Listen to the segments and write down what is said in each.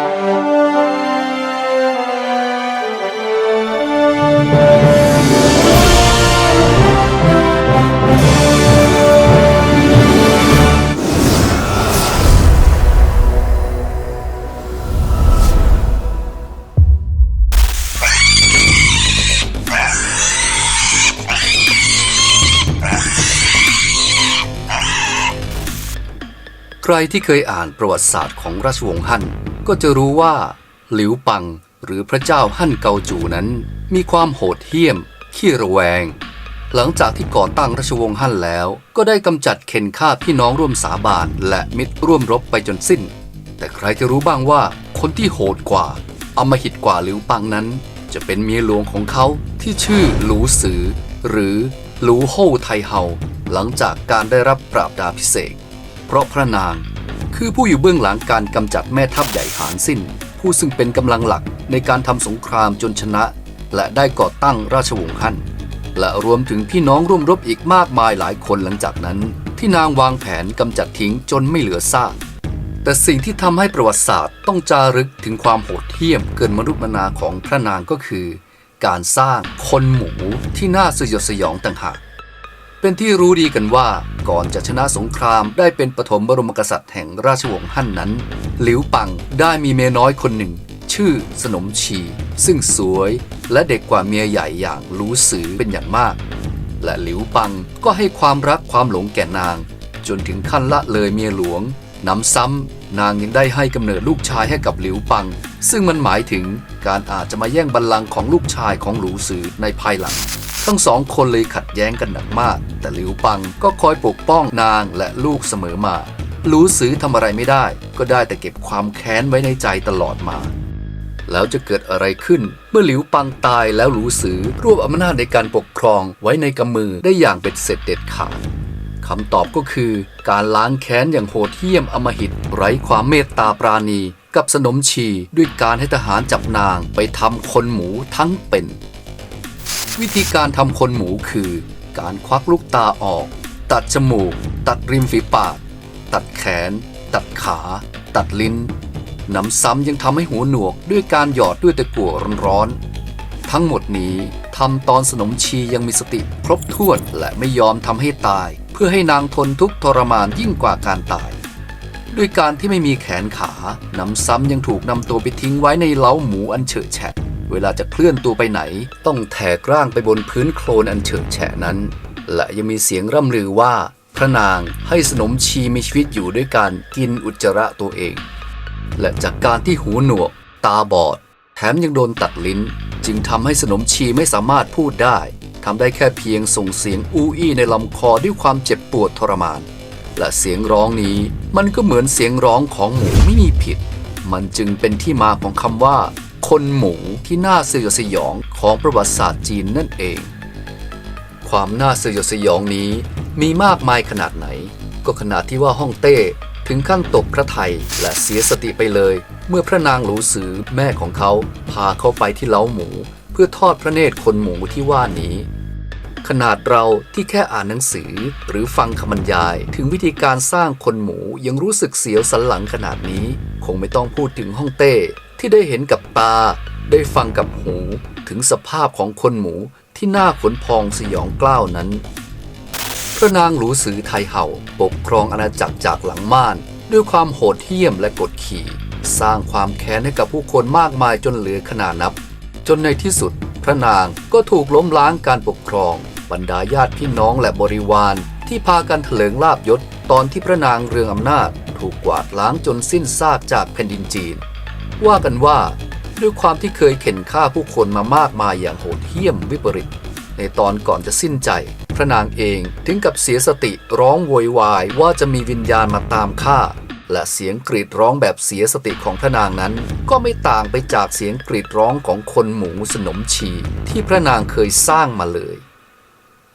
ใครที่เคยอ่านประวัติศาสตร์ของราชวงศ์ฮั่น ก็จะรู้ว่า หลิวปังหรือพระเจ้าฮั่นเกาจูนั้น มีความโหดเหี้ยม ขี้ระแวง หลังจากที่ก่อตั้งราชวงศ์ฮั่นแล้ว ก็ได้กำจัดเข็นฆ่าพี่น้องร่วมสาบานและมิตรร่วมรบไปจนสิ้น แต่ใครจะรู้บ้างว่า คนที่โหดกว่าอำมหิตกว่าหลิวปังนั้น จะเป็นเมียหลวงของเขาที่ชื่อหลูสือ หรือหลูโฮไทเฮาหลังจากการได้รับปราบดาพิเศษ เพราะพระนาง คือผู้อยู่เบื้องหลังการกำจัดแม่ทัพใหญ่หานสิ้น ผู้ซึ่งเป็นกำลังหลักในการทำสงครามจนชนะ และได้ก่อตั้งราชวงศ์ฮั่นและรวมถึงพี่น้องร่วมรบอีกมากมายหลายคนหลังจากนั้น ที่นางวางแผนกำจัดทิ้งจนไม่เหลือซากแต่สิ่งที่ทำให้ประวัติศาสตร์ต้องจารึกถึงความโหดเหี้ยมเกินมนุษย์มนาของพระนางก็คือ การสร้างคนหมูที่น่าสยดสยองต่างหาก เป็นที่รู้ดีกันว่าก่อนจะชนะสงครามได้เป็นปฐมบรมกษัตริย์แห่งราชวงศ์ฮั่นนั้น หลิวปังได้มีเมียน้อยคนหนึ่ง ชื่อสนมชี ซึ่งสวยและเด็กกว่าเมียใหญ่อย่างหลูสือเป็นอย่างมาก และหลิวปังก็ให้ความรักความหลงแก่นาง จนถึงขั้นละเลยเมียหลวงน้ำซ้ำนางยังได้ให้กำเนิดลูกชายให้กับหลิวปัง ซึ่งมันหมายถึงการอาจจะมาแย่งบัลลังก์ของลูกชายของหลูสือในภายหลัง ทั้งสองคนเลยขัดแย้งกันหนักมาก แต่หลิวปังก็คอยปกป้องนางและลูกเสมอมาหลูสือทำอะไรไม่ได้ ก็ได้แต่เก็บความแค้นไว้ในใจตลอดมา แล้วจะเกิดอะไรขึ้น เมื่อหลิวปังตายแล้วหลูสือรวบอำนาจในการปกครองไว้ในกำมือได้อย่างเบ็ดเสร็จเด็ดขาดคำตอบก็คือการล้างแค้นอย่างโหดเหี้ยมอมหิต ไร้ความเมตตาปราณี กับสนมชีด้วยการให้ทหารจับนางไปทำคนหมูทั้งเป็น วิธีการทำคนหมูคือ การควักลูกตาออก ตัดจมูก ตัดริมฝีปาก ตัดแขน ตัดขา ตัดลิ้นหนำซ้ำยังทำให้หูหนวกด้วยการหยอดด้วยตะกั่วร้อนๆทั้งหมดนี้ทำตอนสนมชียังมีสติครบถ้วนและไม่ยอมทำให้ตาย เพื่อให้นางทนทุกทรมานยิ่งกว่าการตายด้วยการที่ไม่มีแขนขาหนำซ้ำยังถูกนำตัวไปทิ้งไว้ในเล้าหมูอันเฉอะแฉะ เวลาจะเคลื่อนตัวไปไหน ต้องแถกร่างไปบนพื้นโคลนอันเฉอะแฉะนั้น และยังมีเสียงร่ำลือว่า พระนางให้สนมชีมีชีวิตอยู่ด้วยการกินอุจจาระตัวเอง และจากการที่หูหนวก ตาบอด แถมยังโดนตัดลิ้น จึงทำให้สนมชีไม่สามารถพูดได้ทำได้แค่เพียงส่งเสียงอู้อี้ในลำคอด้วยความเจ็บปวดทรมาน และเสียงร้องนี้มันก็เหมือนเสียงร้องของหมูไม่มีผิด มันจึงเป็นที่มาของคำว่า คนหมูที่น่าสยดสยองของประวัติศาสตร์จีนนั่นเอง ความน่าสยดสยองนี้มีมากมายขนาดไหน ก็ขนาดที่ว่าฮ่องเต้ถึงขั้นตกพระไทยและเสียสติไปเลย เมื่อพระนางหลูสือแม่ของเขาพาเขาไปที่เล้าหมู เพื่อทอดพระเนตรคนหมูที่ว่านี้ ขนาดเราที่แค่อ่านหนังสือหรือฟังคำบรรยาย ถึงวิธีการสร้างคนหมูยังรู้สึกเสียวสันหลังขนาดนี้ คงไม่ต้องพูดถึงฮ่องเต้ ที่ได้เห็นกับตา ได้ฟังกับหู ถึงสภาพของคนหมูที่หน่าขนพองสยองกล้าวนั้น พระนางหลูสือไทเห่าปกครองอาณาจักรจากหลังม่าน ด้วยความโหดเหี้ยมและกดขี่ สร้างความแค้นให้กับผู้คนมากมายจนเหลือขนานับ จนในที่สุด พระนางก็ถูกล้มล้างการปกครอง บรรดาญาติพี่น้องและบริวาร ที่พากันเถลิงลาบยศตอนที่พระนางเรืองอำนาจ ถูกกวาดล้างจนสิ้นซากจากแผ่นดินจีน ว่ากันว่าด้วยความที่เคยเข็นฆ่าผู้คนมามากมายอย่างโหดเหี้ยมวิปริต ในตอนก่อนจะสิ้นใจ พระนางเองถึงกับเสียสติร้องโวยวายว่าจะมีวิญญาณมาตามฆ่า และเสียงกรีดร้องแบบเสียสติของพระนางนั้น ก็ไม่ต่างไปจากเสียงกรีดร้องของคนหมูสนมชี ที่พระนางเคยสร้างมาเลย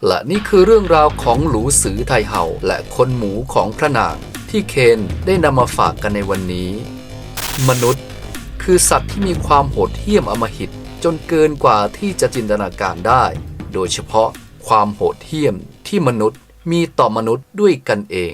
และนี่คือเรื่องราวของหลูสือไทเห่าและคนหมูของพระนางที่เคนได้นำมาฝากกันในวันนี้ มนุษย์ คือสัตว์ที่มีความโหดเหี้ยมอมหิต จนเกินกว่าที่จะจินตนาการได้ โดยเฉพาะความโหดเหี้ยมที่มนุษย์มีต่อมนุษย์ด้วยกันเอง